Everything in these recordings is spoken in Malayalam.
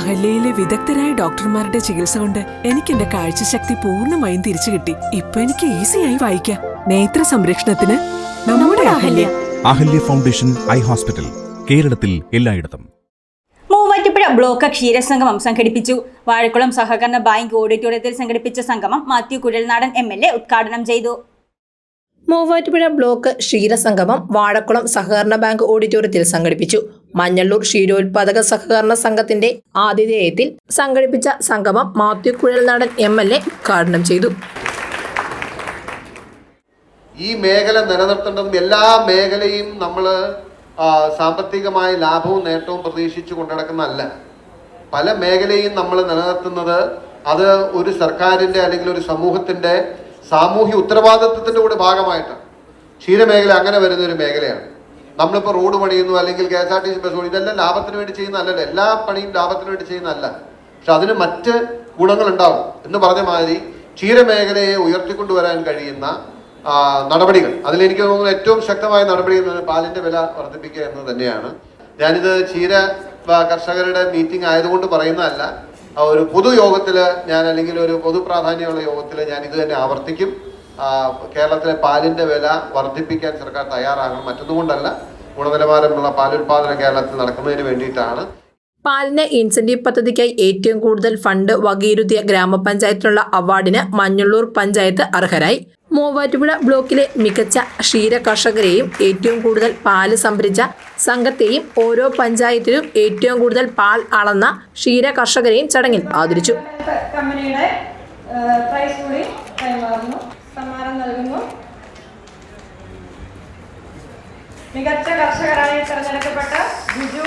അഹല്യയിലെ വിദഗ്ധരായ ഡോക്ടർമാരുടെ ചികിത്സ കൊണ്ട് എനിക്ക് എന്റെ കാഴ്ചശക്തി പൂർണമായും തിരിച്ചു കിട്ടി. ഇപ്പൊ എനിക്ക് ഈസിയായി വായിക്കാം. നേത്ര സംരക്ഷണത്തിന് നമ്മുടെ Ahalya. Ahalya foundation eye hospital കേരളത്തിൽ എല്ലായിടത്തും. മൂവാറ്റുപുഴ ബ്ലോക്ക് ക്ഷീരസംഗമം സംഘടിപ്പിച്ചു. വാഴക്കുളം സഹകരണ ബാങ്ക് ഓഡിറ്റോറിയത്തിൽ സംഘടിപ്പിച്ച സംഗമം Mathew Kuzhalnadan M L A ഉദ്ഘാടനം ചെയ്തു. മൂവാറ്റുപുഴ ബ്ലോക്ക് ക്ഷീരസംഗമം വാഴക്കുളം സഹകരണ ബാങ്ക് ഓഡിറ്റോറിയത്തിൽ സംഘടിപ്പിച്ചു. മഞ്ഞള്ളൂർ ക്ഷീരോത്പാദക സഹകരണ സംഘത്തിന്റെ ആതിഥേയത്തിൽ സംഘടിപ്പിച്ച സംഗമം Mathew Kuzhalnadan M L A ഉദ്ഘാടനം ചെയ്തു. ഈ മേഖല നിലനിർത്തേണ്ടതും എല്ലാ മേഖലയും നമ്മൾ സാമ്പത്തികമായ ലാഭവും നേട്ടവും പ്രതീക്ഷിച്ചു കൊണ്ടുനടക്കുന്നതല്ല. പല മേഖലയും നമ്മൾ നിലനിർത്തുന്നത് അത് ഒരു സർക്കാരിന്റെ അല്ലെങ്കിൽ ഒരു സമൂഹത്തിന്റെ സാമൂഹ്യ ഉത്തരവാദിത്വത്തിന്റെ കൂടെ ഭാഗമായിട്ടാണ്. ക്ഷീരമേഖല അങ്ങനെ വരുന്ന ഒരു മേഖലയാണ്. നമ്മളിപ്പോൾ റോഡ് പണിയുന്നു അല്ലെങ്കിൽ K S R T C bus ഇതെല്ലാം ലാഭത്തിന് വേണ്ടി ചെയ്യുന്നതല്ലല്ലോ എല്ലാ പണിയും ലാഭത്തിന് വേണ്ടി ചെയ്യുന്നതല്ല പക്ഷെ അതിന് മറ്റ് ഗുണങ്ങളുണ്ടാവും എന്ന് പറഞ്ഞ മാതിരി ക്ഷീരമേഖലയെ ഉയർത്തിക്കൊണ്ടുവരാൻ കഴിയുന്ന നടപടികൾ. അതിലെനിക്ക് തോന്നുന്നു ഏറ്റവും ശക്തമായ നടപടി എന്നത് പാലിന്റെ വില വർദ്ധിപ്പിക്കുക എന്നത് തന്നെയാണ്. ഞാനിത് ക്ഷീര കർഷകരുടെ മീറ്റിംഗ് ആയതുകൊണ്ട് പറയുന്നതല്ല. ആ, ഒരു പൊതുയോഗത്തിൽ ഞാൻ അല്ലെങ്കിൽ ഒരു പൊതുപ്രാധാന്യമുള്ള യോഗത്തിൽ ഞാൻ ഇത് തന്നെ ആവർത്തിക്കും. കേരളത്തിലെ പാലിന്റെ വില വർദ്ധിപ്പിക്കാൻ സർക്കാർ തയ്യാറാകണം. മറ്റൊന്നുകൊണ്ടല്ല ഗുണനിലവാരമുള്ള പാലുൽപാദനം കേരളത്തിൽ നടക്കുന്നതിന് വേണ്ടിയിട്ടാണ്. പാലിന് ഇൻസെന്റീവ് പദ്ധതിക്കായി ഏറ്റവും കൂടുതൽ ഫണ്ട് വകയിരുത്തിയ ഗ്രാമപഞ്ചായത്തിനുള്ള അവാർഡിന് മഞ്ഞള്ളൂർ പഞ്ചായത്ത് അർഹരായി. മൂവാറ്റുപുഴ ബ്ലോക്കിലെ മികച്ച ക്ഷീര കർഷകരെയും ഏറ്റവും കൂടുതൽ പാൽ സംഭരിച്ച സംഘത്തെയും ഓരോ പഞ്ചായത്തിലും ഏറ്റവും കൂടുതൽ പാൽ അളന്ന ക്ഷീര കർഷകരെയും ചടങ്ങിൽ ആദരിച്ചു. കമ്പനിയുടെ പ്രൈസ് കൂടി കൈമാറുന്നു. സമ്മാനം നൽകുന്നു. മികച്ച കർഷകരായി തിരഞ്ഞെടുക്കപ്പെട്ട Biju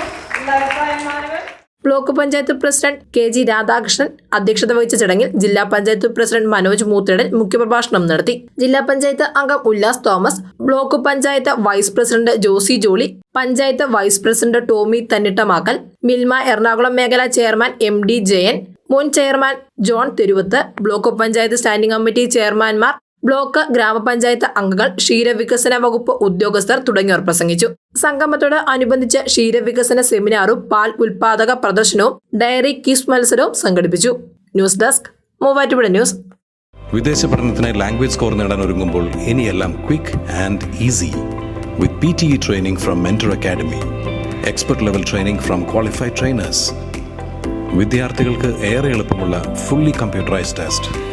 ലയപ്പായന്മാരുകൾ block panchayat president K G Radhakrishnan അധ്യക്ഷത വഹിച്ച ചടങ്ങിൽ ജില്ലാ പഞ്ചായത്ത് പ്രസിഡന്റ് മനോജ് മൂത്തേടൻ മുഖ്യപ്രഭാഷണം നടത്തി. ജില്ലാ പഞ്ചായത്ത് അംഗം Ullas Thomas block panchayat vice president Josy Jolly panchayat vice president Tomy Thannittamakkal Milma Ernakulam മേഖലാ ചെയർമാൻ എം ഡി ജയൻ മുൻ chairman John Theruvath block panchayat standing committee ചെയർമാൻമാർ block ഗ്രാമപഞ്ചായത്ത് അംഗങ്ങൾ ക്ഷീരവികസന വകുപ്പ് ഉദ്യോഗസ്ഥർ തുടങ്ങിയവർ പ്രസംഗിച്ചു. സംഗമത്തോട് അനുബന്ധിച്ച് ക്ഷീരവികസന സെമിനാറും പാൽ ഉൽപാദക പ്രദർശനവും ഡയറി കിസ് മത്സരവും സംഘടിപ്പിച്ചു. News desk Muvattupuzha news. വിദേശ പഠനത്തിന് ലാംഗ്വേജ് സ്കോർ നേടാൻ ഒരുങ്ങുമ്പോൾ ഇനിയെല്ലാം quick and easy with P T E training from mentor academy expert level training from qualified trainers. വിദ്യാർത്ഥികൾക്ക് ഏറെ എളുപ്പമുള്ള ഫുള്ളി കമ്പ്യൂട്ടറൈസ്ഡ് ടെസ്റ്റ്.